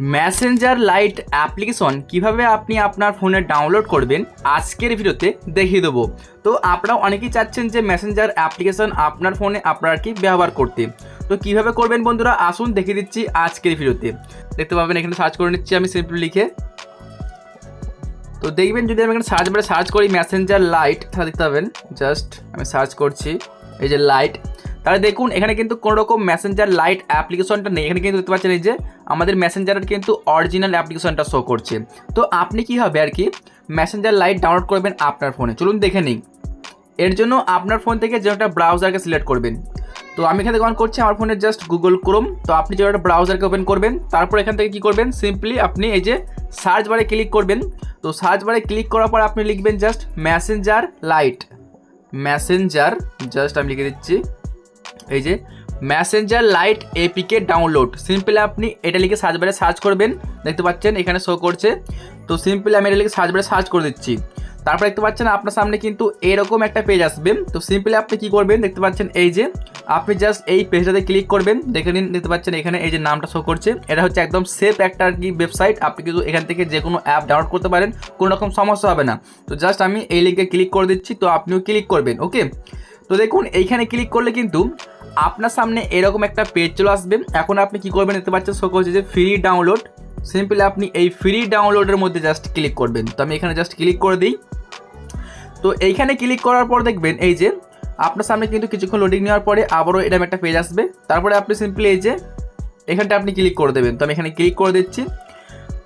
Messenger light application কীভাবে আপনি আপনার ফোনে ডাউনলোড করবেন, আজকের ভিডিওতে দেখিয়ে দেবো। তো আপনারা অনেকেই চাচ্ছেন যে মেসেঞ্জার অ্যাপ্লিকেশন আপনার ফোনে আপনারা কি ব্যবহার করতে। তো কীভাবে করবেন বন্ধুরা, আসুন দেখিয়ে দিচ্ছি আজকের ভিডিওতে। দেখতে পাবেন, এখানে সার্চ করে নিচ্ছি আমি সিম্পলি লিখে। তো দেখবেন, যদি আমি এখানে সার্চ বারে সার্চ করি মেসেঞ্জার লাইট দেখতে পাবেন জাস্ট আমি সার্চ করছি, এই যে লাইট তাহলে দেখুন, এখানে কিন্তু কোনো রকম মেসেঞ্জার লাইট অ্যাপ্লিকেশনটা নেই। এখানে কিন্তু দেখতে পাচ্ছেন এই যে, আমাদের মেসেঞ্জারের কিন্তু অরিজিনাল অ্যাপ্লিকেশনটা শো করছে। তো আপনি কি হবে আর কি মেসেঞ্জার লাইট ডাউনলোড করবেন আপনার ফোনে চলুন দেখে নিই। এর জন্য আপনার ফোন থেকে যে একটা ব্রাউজারকে সিলেক্ট করবেন। তো আমি এখানে অন করছি, আমার ফোনে জাস্ট গুগল ক্রোম তো আপনি যে একটা ব্রাউজারকে ওপেন করবেন, তারপর এখান থেকে কি করবেন? সিম্পলি আপনি এই যে সার্চ বারে ক্লিক করবেন। তো সার্চ বারে ক্লিক করার পর আপনি লিখবেন just Messenger Lite Messenger just আমি লিখে দিচ্ছি। এই যে Messenger Lite APK download simply আপনি এটা লিখে সার্চ বারে সার্চ করবেন। দেখতে পাচ্ছেন, এখানে শো করছে। তো সিম্পলি আমি এটা লিখে সার্চ বারে সার্চ করে দিচ্ছি। তারপর দেখতে পাচ্ছেন, আপনার সামনে কিন্তু এরকম একটা পেজ আসবে। তো সিম্পলি আপনি কি করবেন, দেখতে পাচ্ছেন এই যে, আপনি জাস্ট এই পেজটাতে ক্লিক করবেন। দেখে নিন, দেখতে পাচ্ছেন এখানে এই যে নামটা শো করছে। এটা হচ্ছে একদম সেফ একটা আর কি ওয়েবসাইট আপনি কিন্তু এখান থেকে যে কোনো অ্যাপ ডাউনলোড করতে পারেন, কোনো রকম সমস্যা হবে না। তো জাস্ট আমি এই লিঙ্কে ক্লিক করে দিচ্ছি, তো আপনিও ক্লিক করবেন ওকে তো দেখুন, এইখানে ক্লিক করলে কিন্তু আপনার সামনে এরকম একটা পেজ চলে আসবে। এখন আপনি কি করবেন দেখতে পাচ্ছেন শো করছে যে ফ্রি ডাউনলোড সিম্পলি আপনি এই ফ্রি ডাউনলোডের মধ্যে জাস্ট ক্লিক করবেন। তো আমি এখানে জাস্ট ক্লিক করে দিই। তো এইখানে ক্লিক করার পর দেখবেন এই যে আপনার সামনে কিন্তু কিছুক্ষণ লোডিং নেওয়ার পরে আবারও এরকম একটা পেজ আসবে। তারপরে আপনি সিম্পলি এই যে এখানটা আপনি ক্লিক করে দেবেন। তো আমি এখানে ক্লিক করে দিচ্ছি।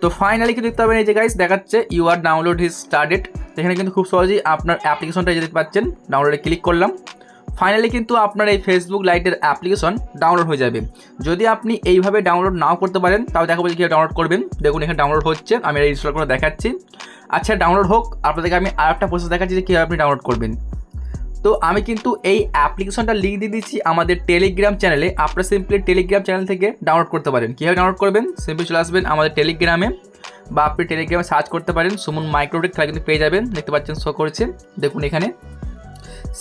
তো ফাইনালি কিন্তু দেখতে পাবেন এই যে গাইস দেখাচ্ছে you are download his started এখানে কিন্তু খুব সহজেই আপনার অ্যাপ্লিকেশনটা যেতে পাচ্ছেন ডাউনলোডে ক্লিক করলাম। ফাইনালি কিন্তু আপনার এই ফেসবুক লাইটের অ্যাপ্লিকেশন ডাউনলোড হয়ে যাবে। যদি আপনি এইভাবে ডাউনলোড নাও করতে পারেন, তাহলে দেখাবো যে ডাউনলোড করবেন। দেখুন, এখানে ডাউনলোড হচ্ছে, আমি ইনস্টল করে দেখাচ্ছি। আচ্ছা ডাউনলোড হোক, আপনাদেরকে আমি আর একটা প্রসেস দেখাচ্ছি যে কীভাবে আপনি ডাউনলোড করবেন। তো আমি কিন্তু এই অ্যাপ্লিকেশনটা লিঙ্ক দিয়ে দিচ্ছি আমাদের টেলিগ্রাম চ্যানেলে আপনারা সিম্পলি টেলিগ্রাম চ্যানেল থেকে ডাউনলোড করতে পারেন। কীভাবে ডাউনলোড করবেন? সিম্পলি চলে আসবেন আমাদের টেলিগ্রামে বা আপনি টেলিগ্রামে সার্চ করতে পারেন। সুমন মাইক্রোটেক তাহলে কিন্তু পেয়ে যাবেন। দেখতে পাচ্ছেন শো করছে। দেখুন এখানে।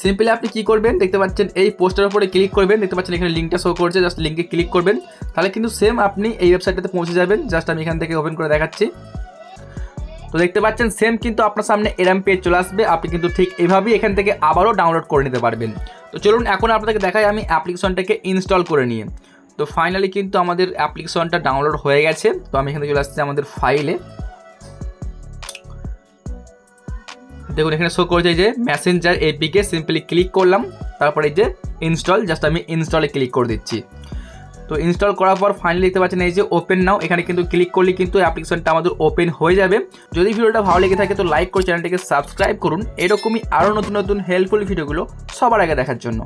সিম্পলি আপনি কি করবেন, দেখতে পাচ্ছেন এই পোস্টার উপরে ক্লিক করবেন, দেখতে পাচ্ছেন এখানে লিঙ্কটা শো করছে জাস্ট লিঙ্কে ক্লিক করবেন। তাহলে কিন্তু সেম আপনি এই ওয়েবসাইটটাতে পৌঁছে যাবেন জাস্ট আমি এখান থেকে ওপেন করে দেখাচ্ছি। তো দেখতে পাচ্ছেন সেম কিন্তু আপনার সামনে এরম পেজ চলে আসবে, আপনি কিন্তু ঠিক এইভাবেই এখান থেকে আবারও ডাউনলোড করে নিতে পারবেন। তো চলুন এখন আপনাদেরকে দেখাই আমি অ্যাপ্লিকেশনটাকে ইনস্টল করে নিয়ে। তো ফাইনালি কিন্তু আমাদের অ্যাপ্লিকেশনটা ডাউনলোড হয়ে গেছে, তো আমি এখানে চলে আসছি আমাদের ফাইলে দেখুন, এখানে শো করছে যে মেসেঞ্জার এপিকে সিম্পলি ক্লিক করলাম, তারপরে এই যে ইনস্টল জাস্ট আমি ইনস্টলে ক্লিক করে দিচ্ছি। তো ইনস্টল করার পর ফাইনালি দেখতে পাচ্ছেন এই যে ওপেন নাও এখানে কিন্তু ক্লিক করলে কিন্তু অ্যাপ্লিকেশনটা আমাদের ওপেন হয়ে যাবে। যদি ভিডিওটা ভালো লেগে থাকে তো লাইক করে চ্যানেলটিকে সাবস্ক্রাইব করুন। এরকমই আরও নতুন নতুন হেল্পফুল ভিডিওগুলো সবার আগে দেখার জন্য।